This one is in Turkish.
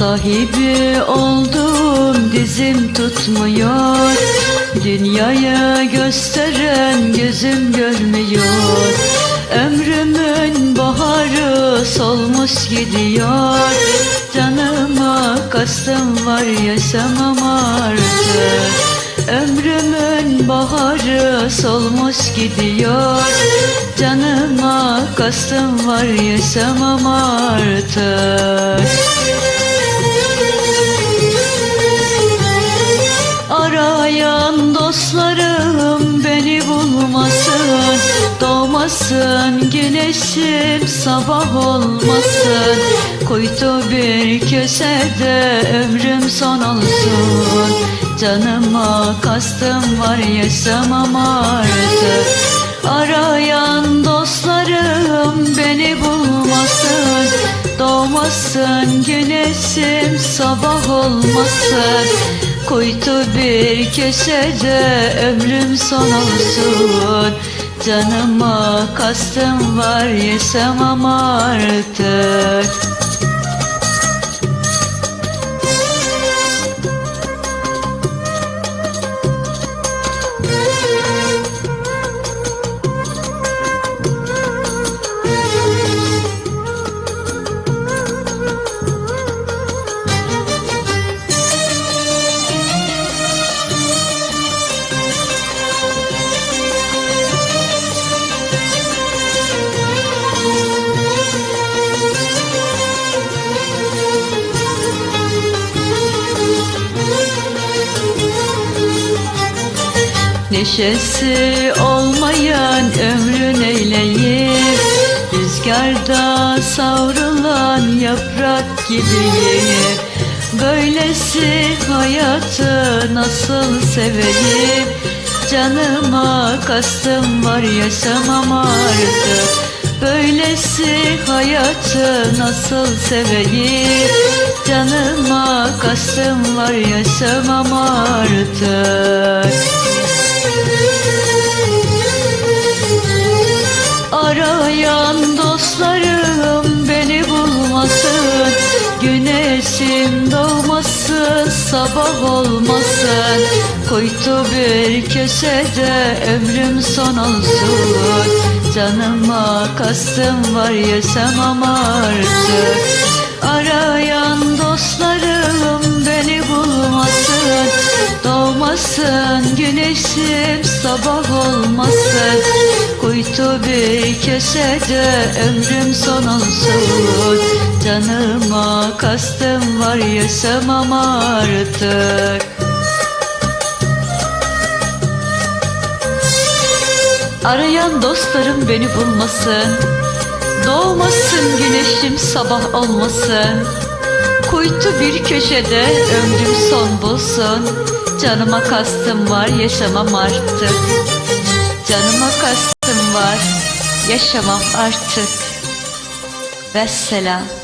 Sahibi oldum dizim tutmuyor. Dünyayı gösteren gözüm görmüyor. Ömrümün baharı solmuş gidiyor. Canıma kastım var yaşamam artık. Ömrümün baharı solmuş gidiyor. Canıma kastım var yaşamam artık Arayan dostlarım beni bulmasın Doğmasın güneşim sabah olmasın. Kuytu bir köşede ömrüm son olsun. Canıma kastım var yaşamam artık. Arayan dostlarım beni bulmasın Doğmasın güneşim sabah olmasın Kuytu bir köşede ömrüm son olsun. Canıma kastım var yaşamam artık Neşesi olmayan ömrün eyleyim Rüzgarda savrulan yaprak gibiyim. Böylesi hayatı nasıl seveyim? Canıma kastım var yaşamam artık. Böylesi hayatı nasıl seveyim? Canıma kastım var yaşamam artık Güneşim doğmasın sabah olmasın Kuytu bir köşede ömrüm son olsun. Canıma kastım var yaşamam artık Arayan dostlarım beni bulmasın. Doğmasın güneşim sabah olmasın. Kuytu bir köşede ömrüm son olsun Canıma kastım var yaşamam artık. Arayan dostlarım beni bulmasın Doğmasın güneşim sabah olmasın. Kuytu bir köşede ömrüm son bulsun Canıma kastım var yaşamam artık. Canıma kastım var yaşamam artık. Vesselam